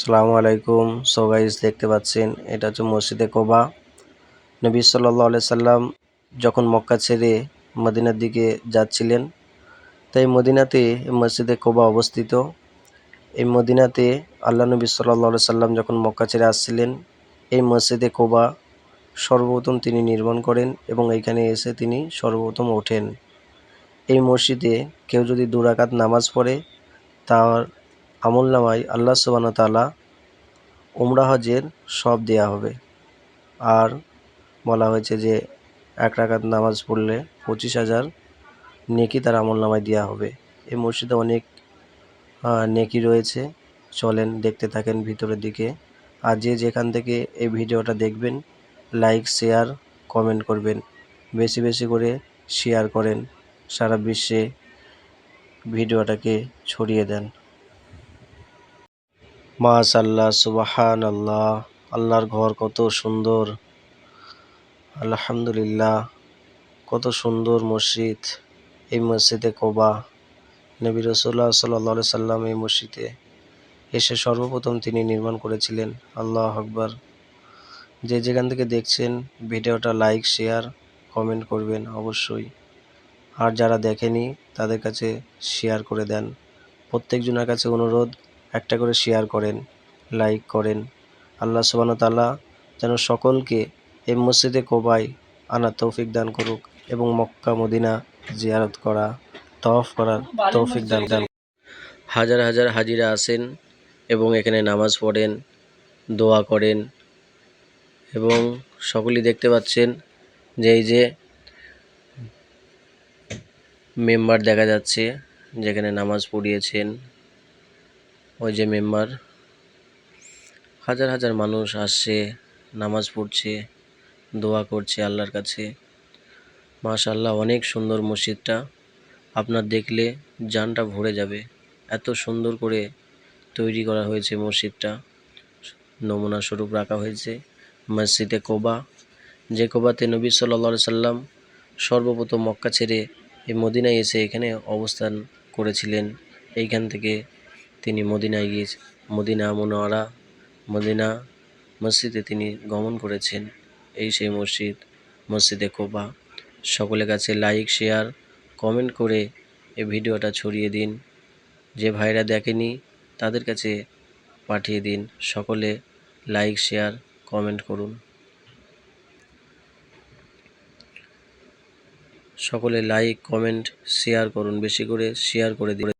সালামু আলাইকুম। So guys দেখতে পাচ্ছেন, এটা হচ্ছে মসজিদে কোবা। নবী সাল্লাহ সাল্লাম যখন মক্কা ছেড়ে মদিনার দিকে যাচ্ছিলেন, তাই মদিনাতে, মসজিদে কোবা অবস্থিত। এই মদিনাতে আল্লাহ নবী সাল্লাহ সাল্লাম যখন মক্কা ছেড়ে আসছিলেন, এই মসজিদে কোবা সর্বপ্রথম তিনি নির্মাণ করেন এবং এইখানে এসে তিনি সর্বপ্রথম ওঠেন। এই মসজিদে কেউ যদি দুরাকাত নামাজ পড়ে, তার আমল নামায় আল্লাহ সুবান তালা উমরা হজের সব দেয়া হবে। আর বলা হয়েছে যে, এক রাকাত নামাজ পড়লে পঁচিশ হাজার নেকি তার আমল নামায় দেওয়া হবে। এই মসজিদে অনেক নেকি রয়েছে। চলেন দেখতে থাকেন ভিতরের দিকে। আর যে যেখান থেকে এই ভিডিওটা দেখবেন, লাইক, শেয়ার, কমেন্ট করবেন। বেশি বেশি করে শেয়ার করেন। সারা বিশ্বে ভিডিওটাকে ছড়িয়ে দেন। মাশাল্লাহ সুবাহান আল্লাহ আল্লাহর ঘর কত সুন্দর। আলহামদুলিল্লাহ, কত সুন্দর মসজিদ। এই মসজিদে কোবা। নবী রসুল্লাহ সাল্লা সাল্লাম এই মসজিদে এসে সর্বপ্রথম তিনি নির্মাণ করেছিলেন। আল্লাহ আকবর। যে যেখান থেকে দেখছেন, ভিডিওটা লাইক, শেয়ার, কমেন্ট করবেন অবশ্যই। আর যারা দেখেনি, তাদের কাছে শেয়ার করে দেন। প্রত্যেকজনের কাছে অনুরোধ একটা করে শেয়ার করেন লাইক করেন। আল্লাহ সুবান তাল্লাহ যেন সকলকে এই মসজিদে কোবাই আনা তৌফিক দান করুক এবং মক্কা, মদিনা জিয়ারত করা তফ করার তৌফিক দান দান হাজার হাজার হাজিরা আসেন এবং এখানে নামাজ পড়েন, দোয়া করেন এবং সকলেই দেখতে পাচ্ছেন যে এই যে মেম্বার দেখা যাচ্ছে যেখানে নামাজ পড়িয়েছেন। ওই যে মেম্বার। হাজার হাজার মানুষ আসছে, নামাজ পড়ছে, দোয়া করছে আল্লাহর কাছে। মাশাল্লাহ অনেক সুন্দর মসজিদটা। আপনার দেখলে জানটা ভরে যাবে। এত সুন্দর করে তৈরি করা হয়েছে মসজিদটা। নমুনা স্বরূপ রাখা হয়েছে। মসজিদে কোবা। যে কোবাতে নবী সাল্লা সাল্লাম সর্বপ্রথম মক্কা ছেড়ে এই মদিনায় এসে এখানে অবস্থান করেছিলেন। এইখান থেকে তিনি মদিনায় গিয়ে মদিনা মনোয়ারা মদিনা মসজিদে তিনি গমন করেছেন। এই সেই মসজিদ, মসজিদে কোবা সকলের কাছে লাইক, শেয়ার, কমেন্ট করে এই ভিডিওটা ছড়িয়ে দিন। যে ভাইরা দেখেনি, তাদের কাছে পাঠিয়ে দিন। সকলে লাইক, শেয়ার, কমেন্ট করুন। সকলে লাইক, কমেন্ট, শেয়ার করুন। বেশি করে শেয়ার করে দিন।